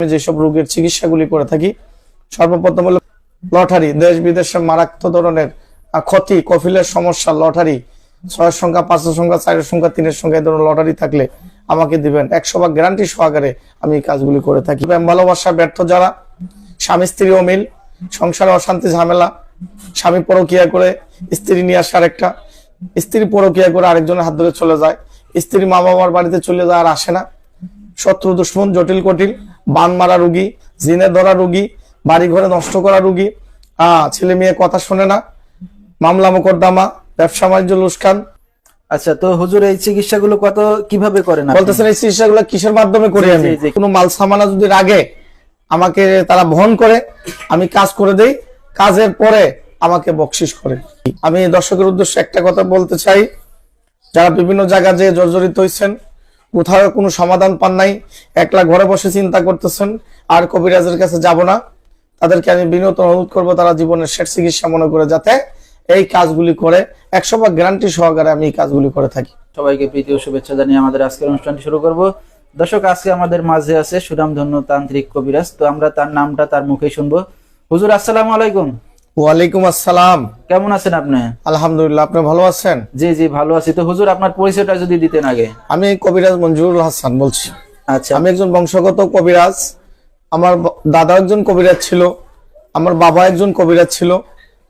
যেসব রোগের চিকিৎসাগুলি করে থাকি, সর্বপ্রথম হলো লটারি। দেশ বিদেশে মারাত্মক ধরনের ক্ষতি, কফিলের সমস্যা, লটারি। ছয়ের সংখ্যা পাঁচের সংখ্যা চারের সংখ্যা, তিনের সংখ্যা এই ধরনের লটারি থাকলে আমাকে দিবেন। একশো ভাগ গ্যারান্টি সহকারে আমি এই কাজগুলি করে থাকি। ভালোবাসা, ব্যর্থ যারা, স্বামী, স্ত্রী অমিল সংসারে অশান্তি, ঝামেলা, স্বামী পরকিয়া করে স্ত্রী নিয়ে আসে আরেকটা স্ত্রী পরকিয়া করে আরেকজনের হাত ধরে চলে যায়, স্ত্রী মা বাবার বাড়িতে চলে যায় আর আসে না। শত্রু দুশ্মন জটিল কটিল বান মারা রুগী জিনে ধরা রুগী বাড়ি ঘরে নষ্ট করা রুগী। আহ ছেলে মেয়ে কথা শোনে না। মামলা মোকদ্দমা ব্যবসা বাণিজ্য লুস্কান আচ্ছা তো হুজুর এই চিকিৎসাগুলো কত কীভাবে করেন? বলতেছেন এই চিকিৎসাগুলো কিসের মাধ্যমে করি আমি। কোনো মাল সামানা যদি রাগে আমাকে তারা বহন করে আমি কাজ করে দেই কাজের পরে আমাকে বকশিস করে। আমি দর্শকের উদ্দেশ্যে একটা কথা বলতে চাই। যারা বিভিন্ন জায়গা যে জর্জরিত হয়েছেন কোথাও কোনো সমাধান পান নাই। একলা ঘরে বসে চিন্তা করতেছেন, আর কবিরাজের কাছে যাব না। তাদেরকে আমি বিনত অনুরোধ করব, তারা জীবনের শেষ চিকিৎসা মনে করে যাতে এই কাজগুলি করে। একশো বা গ্যারান্টি সহকারে আমি এই কাজগুলি করে থাকি। সবাইকে প্রীতি ও শুভেচ্ছা জানিয়ে আমাদের আজকের অনুষ্ঠানটি শুরু করব। দর্শক, আজকে আমাদের মাঝে আছে সুনামধন্য তান্ত্রিক কবিরাজ। তো আমরা তার নামটা তার মুখে শুনব। হুজুর, আসসালামু আলাইকুম। ওয়ালাইকুম আসসালাম। কেমন আছেন আপনি? আলহামদুলিল্লাহ আপনি ভালো আছেন? জি জি ভালো আছি। তো হুজুর আপনার পরিচয়টা যদি দিতেন আগে। আমি কবিরাজ মঞ্জুরুল হাসান বলছি। আচ্ছা। আমি একজন বংশগত কবিরাজ। আমার দাদা একজন কবিরাজ ছিল। আমার বাবা একজন কবিরাজ ছিল।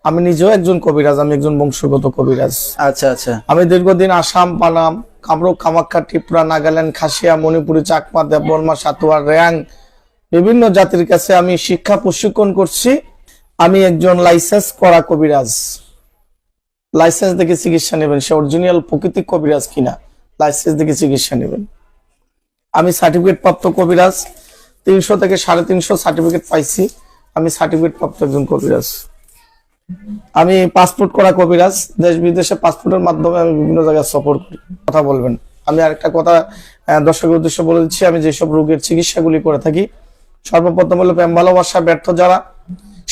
আমি নিজেও একজন কবিরাজ আমি একজন বংশগত কবিরাজ। আচ্ছা আচ্ছা। আমি দীর্ঘদিন আসাম পানাম কামরূপ কামাখ্যা ত্রিপুরা নাগাল্যান্ড খাসিয়া মণিপুরি চাকমা দেববর্মা সাতুয়া রেয়াং বিভিন্ন জাতির কাছে আমি শিক্ষা প্রশিক্ষণ করছি। আমি একজন লাইসেন্স করা কবিরাজ। লাইসেন্স দেখে চিকিৎসা নেবেন। সে অরিজিনাল প্রকৃতিক কবিরাজ কিনা, লাইসেন্স দেখে চিকিৎসা নেবেন। আমি সার্টিফিকেট প্রাপ্ত কবিরাজ। তিনশো থেকে সাড়ে তিনশো সার্টিফিকেট পাইছি। আমি সার্টিফিকেট প্রাপ্ত একজন কবিরাজ। আমি পাসপোর্ট করা কবিরাজ। দেশ বিদেশে পাসপোর্টের মাধ্যমে আমি বিভিন্ন জায়গায় সফর করি। কথা বলবেন। আমি আরেকটা কথা দর্শকের উদ্দেশ্যে বলে দিচ্ছি। আমি যেসব রোগের চিকিৎসাগুলি করে থাকি, সর্বপ্রথম হলো প্রেম ভালোবাসা ব্যর্থ যারা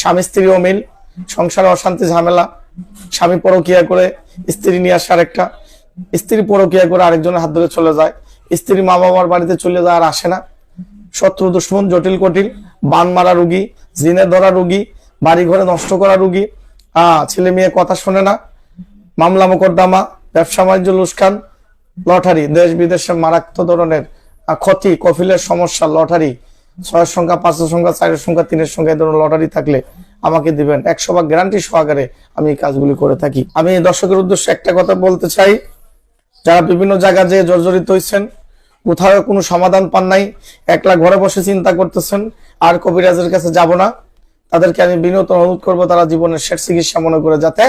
স্বামী, স্ত্রী অমিল সংসারে অশান্তি, ঝামেলা, স্বামী পরকিয়া করে স্ত্রী নিয়ে আসে আরেকটা। স্ত্রী পরকিয়া করে আরেকজনের হাত ধরে চলে যায়। স্ত্রী মা বাবার বাড়িতে চলে যায় আর আসে না। শত্রু, দুশ্মন, জটিল কটিল বান মারা রুগী, জিনে ধরা রুগী বাড়ি ঘরে নষ্ট করা রুগী। আহ ছেলে মেয়ে কথা শোনে না। মামলা মোকদ্দমা, ব্যবসা বাণিজ্য লুস্কান, লটারি দেশ বিদেশে মারাত্মক ধরনের ক্ষতি, কফিলের সমস্যা, লটারি ছয়ের সংখ্যা পাঁচের সংখ্যা, চারের সংখ্যা, তিনের সংখ্যা, এই ধরনের লটারি থাকলে আমাকে দিবেন। একশো ভাগ গ্যারান্টি সহকারে আমি এই কাজগুলি করে থাকি। আমি দর্শকের উদ্দেশ্যে একটা কথা বলতে চাই। যারা বিভিন্ন জায়গা যে জর্জরিত হয়েছেন, কোথাও কোনো সমাধান পান নাই, একলা ঘরে বসে চিন্তা করতেছেন, আর কবিরাজের কাছে যাব না, তাদেরকে আমি বিনত অনুরোধ করব, তারা জীবনের শেষ চিকিৎসা মনে করে যাতে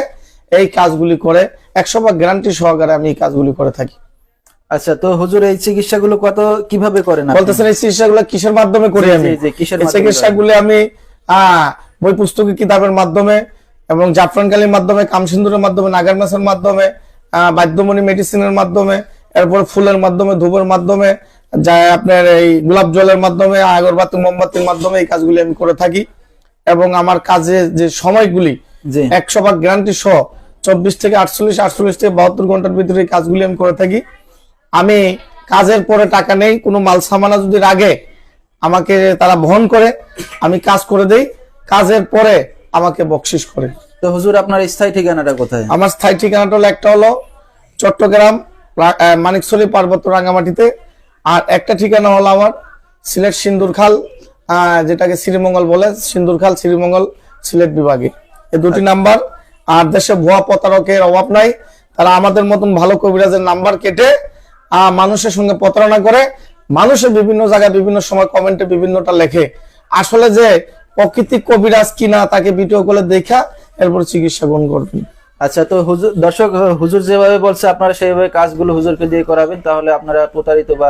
এই কাজগুলি করে, একশো ভাগ গ্যারান্টি সহকারে আমি এই কাজগুলি করে থাকি। আচ্ছা তো হুজুর এই চিকিৎসাগুলো কত কীভাবে করেন? বলতেছেন এই চিকিৎসাগুলো কিসের মাধ্যমে করি আমি? মাধ্যমে আমি বই পুস্তক কিতাবের মাধ্যমে এবং জাফরানকালীর মাধ্যমে কামসিন্দুরের মাধ্যমে নাগার মাছের মাধ্যমে বাদ্যমণি মেডিসিনের মাধ্যমে এরপর ফুলের মাধ্যমে ধূপের মাধ্যমে যা আপনার এই গোলাপ জলের মাধ্যমে আগরবাতি মোমবাতির মাধ্যমে এই কাজগুলি আমি করে থাকি। এবং আমার কাজে যে সময়গুলি একশো ভাগ গ্যারান্টি সহ চব্বিশ থেকে আটচল্লিশ আটচল্লিশ থেকে বাহাত্তর ঘণ্টার ভিতরে এই কাজগুলি আমি করে থাকি। আমি কাজের পরে টাকা নেই কোনো মাল সামানা যদি রাগে আমাকে তারা বহন করে আমি কাজ করে দেই কাজের পরে আমাকে বকশিস করে। তো হুজুর আপনার স্থায়ী ঠিকানাটা কোথায়? আমার স্থায়ী ঠিকানাটা হলো একটা হলো চট্টগ্রাম মানিকছড়ি পার্বত্য রাঙ্গামাটিতে আর একটা ঠিকানা হলো আমার সিলেট সিন্দুরখাল যেটাকে শ্রীমঙ্গল বলে সিন্দুরখাল শ্রীমঙ্গল সিলেট বিভাগে। এই দুটি নাম্বার আর দেশে ভুয়া প্রতারকের অভাব নাই তারা আমাদের মতন ভালো কবিরাজের নাম্বার কেটে মানুষের সঙ্গে প্রতারণা করে, মানুষের বিভিন্ন জায়গায় বিভিন্ন সময় কমেন্টে বিভিন্নটা লেখে। আসলে যে প্রকৃতিক কবিরাজ কিনা তাকে ভিডিও করে দেখা, এরপর চিকিৎসা গ্রহণ করবেন। আচ্ছা তো হুজুর, দর্শক হুজুর যেভাবে বলছে, আপনারা সেইভাবে কাজগুলো হুজুরকে দিয়ে করাবেন, তাহলে আপনারা প্রতারিত বা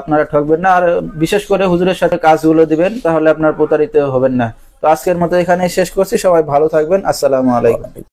আপনারা ঠকবেন না। আর বিশেষ করে হুজুরের সাথে কাজগুলো দিবেন, তাহলে আপনারা প্রতারিত হবেন না। তো আজকের মতো এখানে শেষ করছি, সবাই ভালো থাকবেন, আসসালামু আলাইকুম।